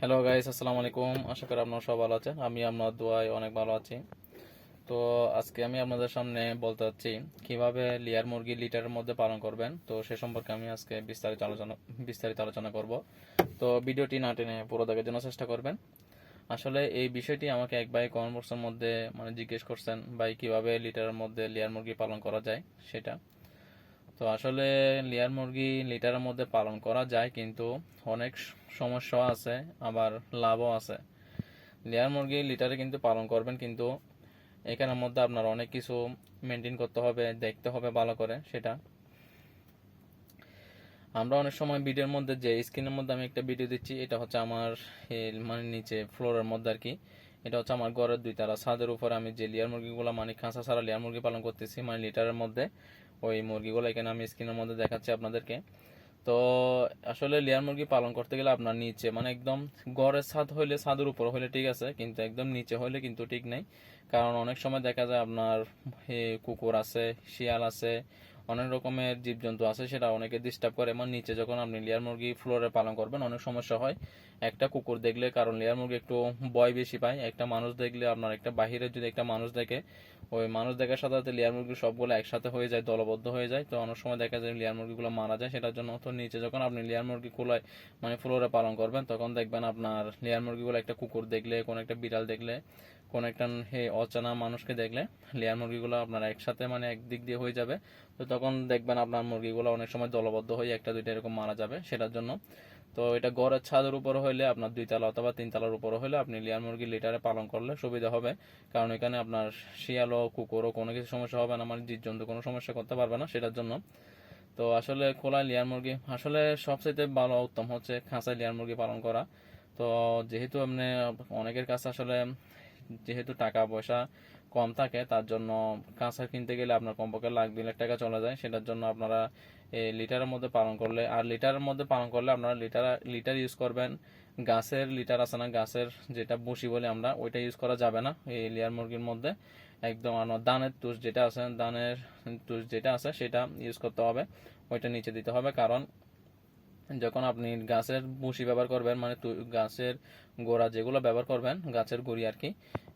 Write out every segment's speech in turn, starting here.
Hello guys আসসালামু আলাইকুম। আশা করি আপনারা সব ভালো আছেন। আমি আপনার দোয়ায় অনেক ভালো আছি। তো আজকে আমি আপনাদের সামনে বলতে চাচ্ছি, কীভাবে লিয়ার মুরগি লিটারের মধ্যে পালন করবেন? তো সে সম্পর্কে আমি আজকে বিস্তারিত আলোচনা বিস্তারিত আলোচনা করব। তো ভিডিওটি না টেনে পুরো দেখার জন্য চেষ্টা করবেন। আসলে এই বিষয়টি আমাকে এক ভাই কমেন্ট বক্সের মধ্যে মানে জিজ্ঞেস করছেন, ভাই, কীভাবে লিটারের মধ্যে লেয়ার মুরগি পালন করা যায়? সেটা। তো আসলে লেয়ার মুরগি লিটারের মধ্যে পালন করা যায়, কিন্তু অনেক সমস্যা আছে, আবার লাভও আছে। লেয়ার মুরগি লিটারে কিন্তু পালন করবেন, কিন্তু এখানের মধ্যে আপনার অনেক কিছু মেনটেন করতে হবে, দেখতে হবে ভালো করে সেটা। আমরা অনেক সময় ভিডিওর মধ্যে যে স্ক্রিনের মধ্যে আমি একটা ভিডিও দিচ্ছি, এটা হচ্ছে আমার মানে নিচে ফ্লোরের মধ্যে আর কি এটা হচ্ছে আমার ঘরের দুই তারা ছাদের উপরে আমি যে লেয়ার মুরগিগুলো মানে খাঁচা ছাড়া লেয়ার মুরগি পালন করতেছি মানে লিটারের মধ্যে। ওই মুরগিগুলো এখানে আমি স্ক্রিনের মধ্যে দেখাচ্ছি আপনাদেরকে। তো আসলে লেয়ার মুরগি পালন করতে গেলে আপনার নিচে মানে একদম গড়ের ছাদ হইলে ছাদের উপর হইলে ঠিক আছে, কিন্তু একদম নিচে হইলে কিন্তু ঠিক নেই। কারণ অনেক সময় দেখা যায় আপনার কুকুর আছে, শিয়াল আছে অনেক রকমের জীবজন্তু আছে, সেটা অনেকে ডিস্টার্ব করে। মানে নিচে যখন আপনি লেয়ার মুরগি ফ্লোরে পালন করবেন, অনেক সমস্যা হয়। একটা কুকুর দেখলে, কারণ লেয়ার মুরগি একটু ভয় বেশি পায়। একটা মানুষ দেখলে, আপনার একটা বাহিরে যদি একটা মানুষ দেখে, ওই মানুষ দেখার সাথে সাথে লেয়ার মুরগি সবগুলো একসাথে হয়ে যায়, দলবদ্ধ হয়ে যায়। তো অনেক সময় দেখা যায় লেয়ার মুরগিগুলো মারা যায়, সেটার জন্য তো নিচে যখন আপনি লেয়ার মুরগি খোলায় মানে ফ্লোরে পালন করবেন, তখন দেখবেন আপনার লেয়ার মুরগিগুলো একটা কুকুর দেখলে, কোনো একটা বিড়াল দেখলে কোন একটা হে অচেনা মানুষকে দেখলে লেয়ার মুরগিগুলো আপনার একসাথে মানে একদিক দিয়ে হয়ে যাবে। তো তখন দেখবেন আপনার মুরগিগুলো অনেক সময় দলবদ্ধ হয়ে একটা দুইটা এরকম মারা যাবে সেটার জন্য। তো এটা ঘরের ছাদের উপর হইলে আপনার দুই তালা অথবা তিন তালার উপর হইলে আপনি লেয়ার মুরগি লিটারে পালন করলে সুবিধা হবে। কারণ এখানে আপনার শিয়ালও কুকুরও কোনো কিছু সমস্যা হবে না মানে জীবজন্তু কোনো সমস্যা করতে পারবে না সেটার জন্য। তো আসলে খোলা লেয়ার মুরগি, আসলে সবচেয়ে ভালো উত্তম হচ্ছে খাঁচায় লেয়ার মুরগি পালন করা। তো যেহেতু আপনি অনেকের কাছে আসলে যেহেতু টাকা পয়সা কম থাকে, তার জন্য কাঁচা কিনতে গেলে আপনার কমপক্ষে লাখ দুই লাখ টাকা চলে যায়। সেটার জন্য আপনারা এই লিটারের মধ্যে পালন করলে, আর লিটারের মধ্যে পালন করলে আপনারা লিটার লিটার ইউজ করবেন। গাছের লিটার আছে না, গাছের যেটা বসি বলে আমরা, ওইটা ইউজ করা যাবে না এই লেয়ার মুরগির মধ্যে। একদম আমার দানের তুষ যেটা আছে, দানের তুষ যেটা আছে, সেটা ইউজ করতে হবে। ওইটা নিচে দিতে হবে, কারণ যখন আপনি গাছের বুসি ব্যবহার করবেন মানে গাছের গোড়া যেগুলো ব্যবহার করবেন, গাছের গুড়ি আর কি,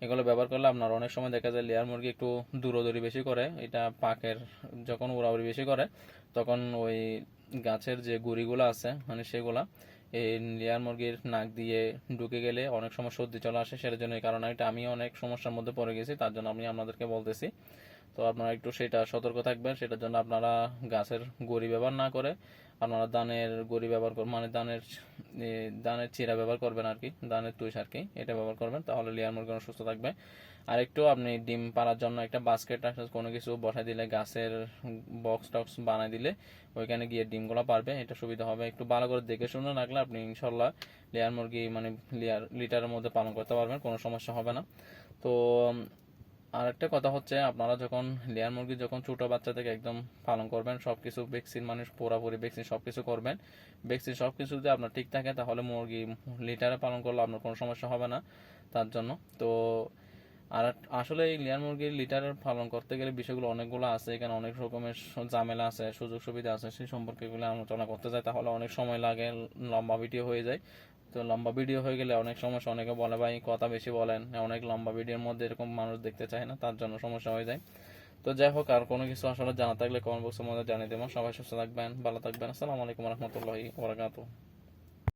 এগুলো ব্যবহার করলে আপনার অনেক সময় দেখা যায় লেয়ার মুরগি একটু দূরদূরি বেশি করে, এটা পাকের যখন উড়াউড়ি বেশি করে, তখন ওই গাছের যে গুড়িগুলো আছে মানে সেগুলা, এই লেয়ার মুরগির নাক দিয়ে ঢুকে গেলে অনেক সময় সর্দি চলে আসে সেটার জন্য এই কারণে এটা আমি অনেক সমস্যার মধ্যে পড়ে গেছি, তার জন্য আমি আপনাদেরকে বলতেছি। তো আপনারা একটু সেটা সতর্ক থাকবেন, সেটার জন্য আপনারা গাছের গড়ি ব্যবহার না করে আপনারা দানের গড়ি ব্যবহার করবেন মানে দানের দানের চিরা ব্যবহার করবেন আর কি দানের তুষ আর কি, এটা ব্যবহার করবেন, তাহলে লেয়ার মুরগি সুস্থ থাকবে। আর একটু আপনি ডিম পাড়ার জন্য একটা বাস্কেট কোনো কিছু বসাই দিলে, গাছের বক্স টক্স বানাই দিলে, ওইখানে গিয়ে ডিমগুলো পারবে, এটা সুবিধা হবে। একটু ভালো করে দেখে শুনে রাখলে আপনি ইনশাল্লাহ লেয়ার মুরগি মানে লেয়ার, লিটারের মধ্যে পালন করতে পারবেন, কোনো সমস্যা হবে না। তো আর একটা কথা হচ্ছে, আপনারা যখন লেয়ার মুরগি যখন ছোট বাচ্চা থেকে একদম পালন করবেন, সবকিছু ভ্যাকসিন মানুষ পুরাপুরি ভ্যাকসিন সবকিছু করবেন। ভ্যাকসিন সবকিছু যদি আপনার ঠিক থাকে, তাহলে মুরগি লিটারে পালন করলে আপনার কোনো সমস্যা হবে না তার জন্য। তো আর আসলে এই লেয়ার মুরগির লিটারে পালন করতে গেলে বিষয়গুলো অনেকগুলো আছে, এখানে অনেক রকমের ঝামেলা আছে, সুযোগ সুবিধা আছে, সেই সম্পর্কে এগুলো আলোচনা করতে যায় তাহলে অনেক সময় লাগে, লম্বা ভিডিও হয়ে যায়। তো লম্বা ভিডিও হয়ে গেলে অনেক সমস্যা, অনেকে বলে ভাই কথা বেশি বলেন, অনেক লম্বা ভিডিওর মধ্যে এরকম মানুষ দেখতে চায় না, তার জন্য সমস্যা হয়ে যায়। তো যাই হোক, আর কোনো কিছু আসলে জানা থাকলে কমেন্ট বক্সের মধ্যে জানিয়ে দেবো সবাই সুস্থ থাকবেন, ভালো থাকবেন। আসসালামু আলাইকুম রহমতুল্লাহি ওবরাকাতুহ